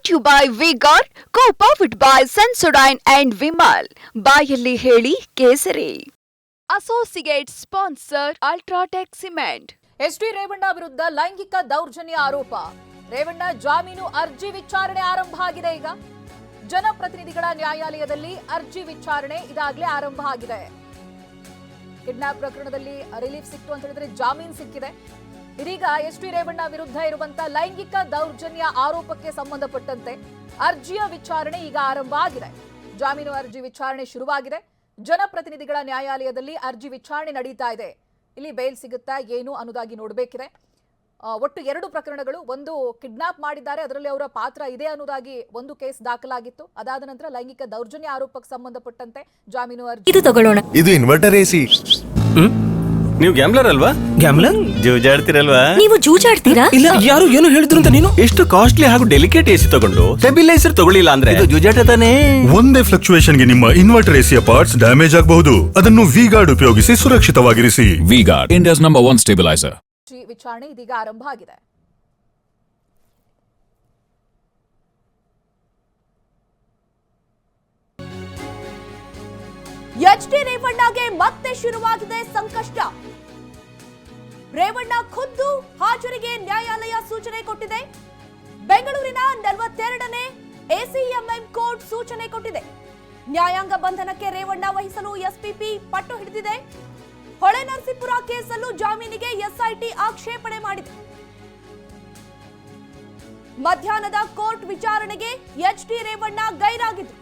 Brought you by V Guard co powered by Sensodyne and Vimal ಬಾಯಲ್ಲಿ ಹೇಳಿ ಕೇಸರಿ. Associate sponsor UltraTech cement S D Revanna ವಿರುದ್ಧ ಲೈಂಗಿಕ ದೌರ್ಜನ್ಯ ಆರೋಪ. ರೇವಣ್ಣ ಜಾಮೀನು ಅರ್ಜಿ ವಿಚಾರಣೆ ಆರಂಭ ಆಗಿದೆ ಈಗ. ಜನಪ್ರತಿನಿಧಿಗಳ ನ್ಯಾಯಾಲಯದಲ್ಲಿ ಅರ್ಜಿ ವಿಚಾರಣೆ ಇದಾಗಲೇ ಆರಂಭ ಆಗಿದೆ. ಕಿಡ್ನಾಪ್ ಪ್ರಕರಣದಲ್ಲಿ ರಿಲೀಫ್ ಸಿಕ್ತು ಅಂತ ಹೇಳಿದ್ರೆ ಜಾಮೀನು ಸಿಕ್ಕಿದೆ. ಇದೀಗ ಎಸ್ ಟಿ ರೇವಣ್ಣ ವಿರುದ್ಧ ಇರುವಂತ ಲೈಂಗಿಕ ದೌರ್ಜನ್ಯ ಆರೋಪಕ್ಕೆ ಸಂಬಂಧಪಟ್ಟಂತೆ ಅರ್ಜಿಯ ವಿಚಾರಣೆ ಈಗ ಆರಂಭ ಆಗಿದೆ. ಜಾಮೀನು ಅರ್ಜಿ ವಿಚಾರಣೆ ಶುರುವಾಗಿದೆ. ಜನಪ್ರತಿನಿಧಿಗಳ ನ್ಯಾಯಾಲಯದಲ್ಲಿ ಅರ್ಜಿ ವಿಚಾರಣೆ ನಡೀತಾ ಇದೆ. ಇಲ್ಲಿ ಬೇಲ್ ಸಿಗುತ್ತಾ ಏನು ಅನ್ನೋದಾಗಿ ನೋಡಬೇಕಿದೆ. ಒಟ್ಟು ಎರಡು ಪ್ರಕರಣಗಳು ಒಂದು ಕಿಡ್ನಾಪ್ ಮಾಡಿದ್ದಾರೆ ಅದರಲ್ಲಿ ಅವರ ಪಾತ್ರ ಇದೆ ಅನ್ನೋದಾಗಿ ಒಂದು ಕೇಸ್ ದಾಖಲಾಗಿತ್ತು. ಅದಾದ ನಂತರ ಲೈಂಗಿಕ ದೌರ್ಜನ್ಯ ಆರೋಪಕ್ಕೆ ಸಂಬಂಧಪಟ್ಟಂತೆ ಜಾಮೀನು ಅರ್ಜಿ. ಇದು ತಗೊಳ್ಳೋಣ. ಇದು ಇನ್ವರ್ಟರ್ ಎಸಿ ನೀವು ಗ್ಯಾಮ್ಲರ್ ಅಲ್ವಾ? ಗ್ಯಾಮ್ಲರ್ ಜೂಜಾಡ್ತಿರಲ್ವಾ? ನೀವು ಜೂಜಾಡ್ತೀರಾ? ಇಲ್ಲ ಯಾರು ಏನು ಹೇಳಿದ್ರು ಅಂತ ನೀನು? ಎಷ್ಟು ಕಾಸ್ಟ್ಲಿ ಹಾಗೂ ಡೆಲಿಕೇಟ್ ಎಸಿ ತಗೊಂಡು ಸ್ಟೆಬಿಲೈಸರ್ ತಗೊಳ್ಳಿಲ್ಲ ಅಂದ್ರೆ? ಇದು ಜೂಜಾಟ ತಾನೇ? ಒಂದೇ ಫ್ಲಕ್ಚುಯೇಷನ್ಗೆ ನಿಮ್ಮ ಇನ್ವರ್ಟರ್ ಎಸಿಯ ಪಾರ್ಟ್ಸ್ ಡ್ಯಾಮೇಜ್ ಆಗಬಹುದು. ಅದನ್ನು ವಿ ಗಾರ್ಡ್ ಉಪಯೋಗಿಸಿ ಸುರಕ್ಷಿತವಾಗಿರಿಸಿ. V Guard India's number one one stabilizer. ವಿಚಾರಣೆ ಇದೀಗ ಆರಂಭ ಆಗಿದೆ. ಎಚ್ ಡಿ ರೇವಣ್ಣಗೆ ಮತ್ತೆ ಶುರುವಾಗಿದೆ ಸಂಕಷ್ಟ. ರೇವಣ್ಣ ಖುದ್ದು ಹಾಜರಿಗೆ ನ್ಯಾಯಾಲಯ ಸೂಚನೆ ಕೊಟ್ಟಿದೆ. ಬೆಂಗಳೂರಿನ ನಲವತ್ತೆರಡನೇ ಎಸಿಎಂಎಂ ಕೋರ್ಟ್ ಸೂಚನೆ ಕೊಟ್ಟಿದೆ. ನ್ಯಾಯಾಂಗ ಬಂಧನಕ್ಕೆ ರೇವಣ್ಣ ವಹಿಸಲು ಎಸ್ಪಿಪಿ ಪಟ್ಟು ಹಿಡಿದಿದೆ. ಹೊಳೆನರಸೀಪುರ ಕೇಸಲ್ಲೂ ಜಾಮೀನಿಗೆ ಎಸ್ಐಟಿ ಆಕ್ಷೇಪಣೆ ಮಾಡಿದೆ. ಮಧ್ಯಾಹ್ನದ ಕೋರ್ಟ್ ವಿಚಾರಣೆಗೆ ಎಚ್ ಡಿ ರೇವಣ್ಣ ಗೈರಾಗಿದ್ರು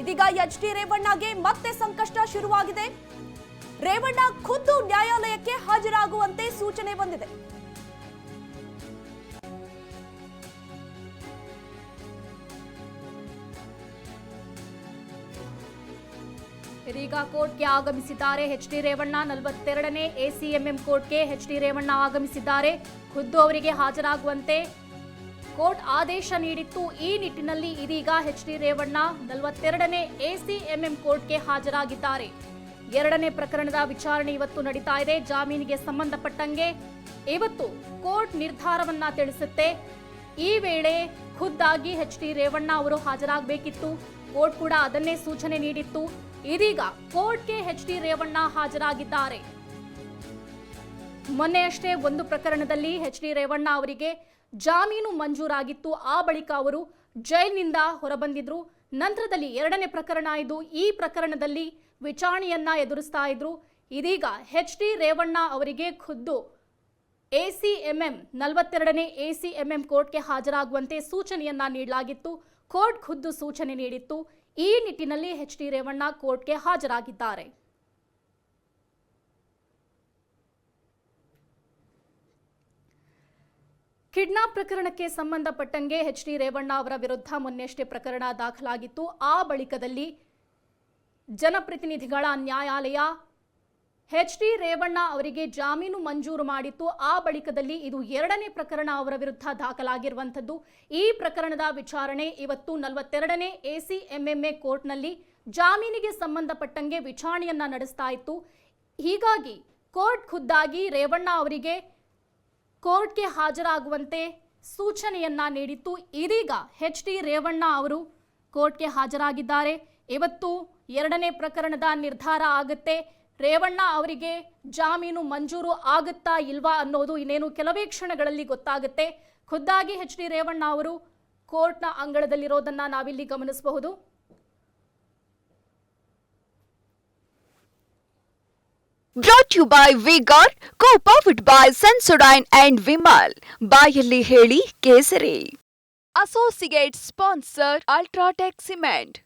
ಇದೀಗ ಎಚ್ ಡಿ ರೇವಣ್ಣಗೆ ಮತ್ತೆ ಸಂಕಷ್ಟ ಶುರುವಾಗಿದೆ. ರೇವಣ್ಣ ಖುದ್ದು ನ್ಯಾಯಾಲಯಕ್ಕೆ ಹಾಜರಾಗುವಂತೆ ಸೂಚನೆ ಬಂದಿದೆ. ಇದೀಗ ಕೋರ್ಟ್ಗೆ ಆಗಮಿಸಿದ್ದಾರೆ. ಎಚ್ ಡಿ ರೇವಣ್ಣ ನಲವತ್ತೆರಡನೇ ಎಸಿಎಂಎಂ ಕೋರ್ಟ್ಗೆ ಎಚ್ ಡಿ ರೇವಣ್ಣ ಆಗಮಿಸಿದ್ದಾರೆ. ಖುದ್ದು ಅವರಿಗೆ ಹಾಜರಾಗುವಂತೆ ಕೋರ್ಟ್ ಆದೇಶ ನೀಡಿತ್ತು. ಈ ನಿಟ್ಟಿನಲ್ಲಿ ಇದೀಗ ಎಚ್ ಡಿ ರೇವಣ್ಣ ನಲವತ್ತೆರಡನೇ ಎಸಿಎಂಎಂ ಕೋರ್ಟ್ಗೆ ಹಾಜರಾಗಿದ್ದಾರೆ. ಎರಡನೇ ಪ್ರಕರಣದ ವಿಚಾರಣೆ ಇವತ್ತು ನಡೀತಾ ಇದೆ. ಜಾಮೀನಿಗೆ ಸಂಬಂಧಪಟ್ಟಂಗೆ ಇವತ್ತು ಕೋರ್ಟ್ ನಿರ್ಧಾರವನ್ನ ತಿಳಿಸುತ್ತೆ. ಈ ವೇಳೆ ಖುದ್ದಾಗಿ ಎಚ್ ಡಿ ರೇವಣ್ಣ ಅವರು ಹಾಜರಾಗಬೇಕಿತ್ತು. ಕೋರ್ಟ್ ಕೂಡ ಅದನ್ನೇ ಸೂಚನೆ ನೀಡಿತ್ತು. ಇದೀಗ ಕೋರ್ಟ್ಗೆ ಎಚ್ ಡಿ ರೇವಣ್ಣ ಹಾಜರಾಗಿದ್ದಾರೆ. ಮೊನ್ನೆಯಷ್ಟೇ ಒಂದು ಪ್ರಕರಣದಲ್ಲಿ ಎಚ್ ಡಿ ರೇವಣ್ಣ ಅವರಿಗೆ ಜಾಮೀನು ಮಂಜೂರಾಗಿತ್ತು. ಆ ಬಳಿಕ ಅವರು ಜೈಲಿನಿಂದ ಹೊರಬಂದಿದ್ರು. ನಂತರದಲ್ಲಿ ಎರಡನೇ ಪ್ರಕರಣ ಇದು. ಈ ಪ್ರಕರಣದಲ್ಲಿ ವಿಚಾರಣೆಯನ್ನ ಎದುರಿಸ್ತಾ ಇದ್ರು. ಇದೀಗ ಎಚ್ ಡಿ ರೇವಣ್ಣ ಅವರಿಗೆ ಖುದ್ದು ಎ ಸಿ ಎಂಎಂ ನಲವತ್ತೆರಡನೇ ಎ ಸಿ ಎಂಎಂ ಕೋರ್ಟ್ಗೆ ಹಾಜರಾಗುವಂತೆ ಸೂಚನೆಯನ್ನ ನೀಡಲಾಗಿತ್ತು. ಕೋರ್ಟ್ ಖುದ್ದು ಸೂಚನೆ ನೀಡಿತ್ತು. ಈ ನಿಟ್ಟಿನಲ್ಲಿ ಎಚ್ ಡಿ ರೇವಣ್ಣ ಕೋರ್ಟ್ಗೆ ಹಾಜರಾಗಿದ್ದಾರೆ. ಕಿಡ್ನಾಪ್ ಪ್ರಕರಣಕ್ಕೆ ಸಂಬಂಧಪಟ್ಟಂಗೆ ಎಚ್ ಡಿ ರೇವಣ್ಣ ಅವರ ವಿರುದ್ಧ ಮೊನ್ನೆಷ್ಟೇ ಪ್ರಕರಣ ದಾಖಲಾಗಿತ್ತು. ಆ ಬಳಿಕದಲ್ಲಿ ಜನಪ್ರತಿನಿಧಿಗಳ ನ್ಯಾಯಾಲಯ ಎಚ್ ಡಿ ರೇವಣ್ಣ ಅವರಿಗೆ ಜಾಮೀನು ಮಂಜೂರು ಮಾಡಿತ್ತು. ಆ ಬಳಿಕದಲ್ಲಿ ಇದು ಎರಡನೇ ಪ್ರಕರಣ ಅವರ ವಿರುದ್ಧ ದಾಖಲಾಗಿರುವಂಥದ್ದು. ಈ ಪ್ರಕರಣದ ವಿಚಾರಣೆ ಇವತ್ತು ನಲವತ್ತೆರಡನೇ ಎಸಿಎಂಎಂಎ ಕೋರ್ಟ್ನಲ್ಲಿ ಜಾಮೀನಿಗೆ ಸಂಬಂಧಪಟ್ಟಂಗೆ ವಿಚಾರಣೆಯನ್ನ ನಡೆಸ್ತಾ ಇತ್ತು. ಹೀಗಾಗಿ ಕೋರ್ಟ್ ಖುದ್ದಾಗಿ ರೇವಣ್ಣ ಅವರಿಗೆ ಕೋರ್ಟ್ಗೆ ಹಾಜರಾಗುವಂತೆ ಸೂಚನೆಯನ್ನ ನೀಡಿತ್ತು. ಇದೀಗ ಎಚ್ ಡಿ ರೇವಣ್ಣ ಅವರು ಕೋರ್ಟ್ಗೆ ಹಾಜರಾಗಿದ್ದಾರೆ. ಇವತ್ತು ಎರಡನೇ ಪ್ರಕರಣದ ನಿರ್ಧಾರ ಆಗುತ್ತೆ. ರೇವಣ್ಣ ಅವರಿಗೆ ಜಾಮೀನು ಮಂಜೂರು ಆಗುತ್ತಾ ಇಲ್ವಾ ಅನ್ನೋದು ಇನ್ನೇನು ಕೆಲವೇ ಕ್ಷಣಗಳಲ್ಲಿ ಗೊತ್ತಾಗುತ್ತೆ. ಖುದ್ದಾಗಿ ಎಚ್ ಡಿ ರೇವಣ್ಣ ಅವರು ಕೋರ್ಟ್ನ ಅಂಗಳದಲ್ಲಿರೋದನ್ನ ನಾವಿಲ್ಲಿ ಗಮನಿಸಬಹುದು. Brought you by guard co powered by Sensodyne and Vimal ಬಾಯಲ್ಲಿ ಹೇಳಿ ಕೇಸರಿ. Associate sponsor UltraTech cement